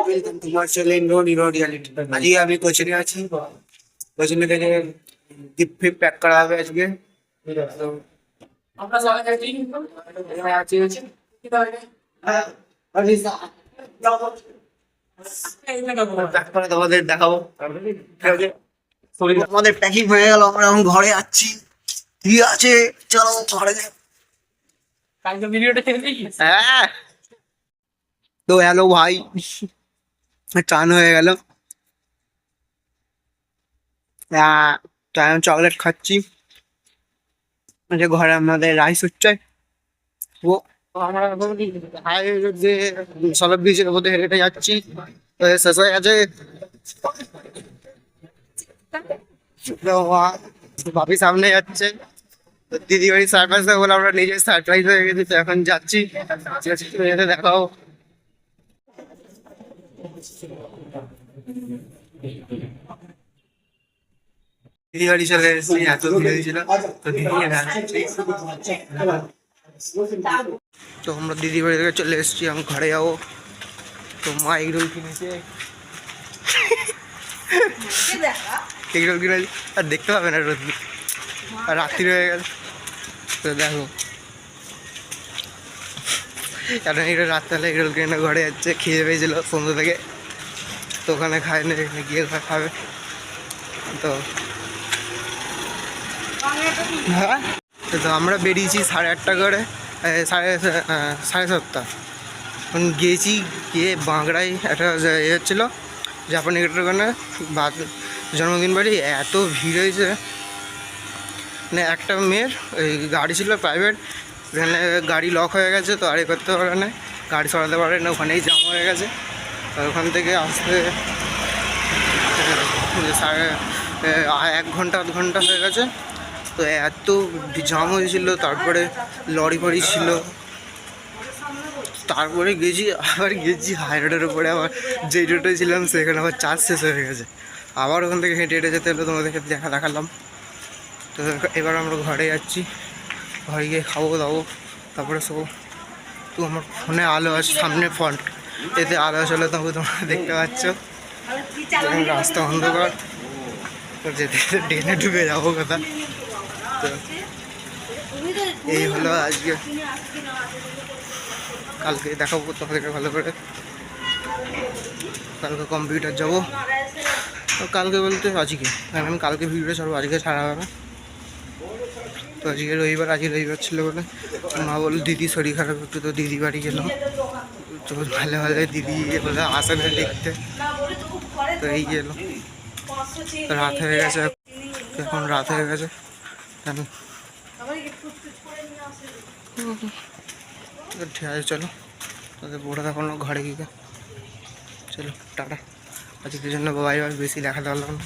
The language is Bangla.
Welcome to my channel no Nero reality আজকে আমি কোচিনে আছি। কোচিনে থেকে গিফট ফিফট প্যাক করা হবে আজকে। আমরা সবাই আছি। হ্যাঁ তোমাদের দেখাবো। আমাদের প্যাকিং হয়ে গেল আমরা এখন ঘরে যাচ্ছি ঠিক আছে চলো ঘরে কালকে ভিডিওটা হ্যাঁ। তো হ্যালো ভাই। চান হয়ে গেল। চকলেট খাচ্ছি। যে ঘরে আমাদের রাইস হচ্ছে। ও হেঁটে যাচ্ছি। শেষ হয়ে গেছে। ভাবি সামনে যাচ্ছে। দিদি বাড়ি সারপ্রাইজ বলে আমরা নিজে সারপ্রাইজ হয়ে গেছি, তো এখন যাচ্ছি। দেখাও দিদি বাড়ি চলে এসেছি এত ভিড় হয়েছিল তো দিদি তো আমরা দিদি বাড়ি থেকে চলে এসেছি, আমি ঘরে যাব। তো মা এগরোল কিনেছে। এগরোল কিনেছে, আর দেখতে পাবে না রোদ। আর রাত্রি হয়ে গেল। তো দেখো। কারণ এটা রাত্রেবেলা এগরোল কিনে ঘরে যাচ্ছে, খেয়ে পেয়েছিল সন্ধ্যা থেকে। তো ওখানে খায় না এখানে গিয়ে খাবে। তো হ্যাঁ? তো আমরা বেরিয়েছি সাড়ে আটটা করে সাড়ে সাড়ে সাতটা। এখন গিয়েছি, গিয়ে বাঁকড়ায় একটা ইয়ে হচ্ছিল জাপানি গেটের ওখানে জন্মদিন বাড়ি, এত ভিড় হয়েছে। মানে একটা মেয়ের, ওই গাড়ি ছিল প্রাইভেট এখানে গাড়ি লক হয়ে গেছে, তো আর এ করতে পারে না। গাড়ি সরাতে পারে না, ওখানেই জাম হয়ে গেছে। আর ওখান থেকে আসতে সাড়ে এক ঘণ্টা, আধ ঘণ্টা হয়ে গেছে। তো এত জাম হয়েছিল, তারপরে লরি ফরি ছিল। তারপরে গেছি, আবার গেছি হাই রোডের উপরে। আবার যেই রোডে ছিলাম, সেখানে আবার চার্জ শেষ হয়ে গেছে। আবার ওখান থেকে হেঁটে হেঁটে যেতে হলো তোমাদেরকে দেখা, দেখালাম। তো এবার আমরা ঘরে যাচ্ছি। ঘরে গিয়ে খাব, দাবো, তারপরে সব তো আমার ফোনে আলো আছে সামনে ফন্ট এতে আলো আসলে তবে তোমরা দেখতে পাচ্ছ। রাস্তা অন্ধকার। তো যেতে যেতে ট্রেনে ঢুকে যাব কথা। তো এই হলো আজকে। কালকে দেখাবো তোমাদেরকে ভালো করে। কালকে কম্পিউটার যাব। কালকে বলতে আজকে। কারণ আমি কালকে ভিডিওটা ছাড়বো, আজকে ছাড়া হবে তো আজকে রবিবার আজকে রবিবার ছিল বলে মা বলল, দিদি শরীর খারাপ, একটু তো দিদি বাড়ি গেলাম তো ভালো ভালো দিদি বলে, আসে না দেখতে। তো এই গেলো। রাত হয়ে গেছে, এখন রাত হয়ে গেছে তো ঠিক আছে, চলো। তাদের বড় এখন ঘরে গিয়ে। চলো, টাটা। আজকের জন্য বাবাই বেশি দেখাতে পারলাম না।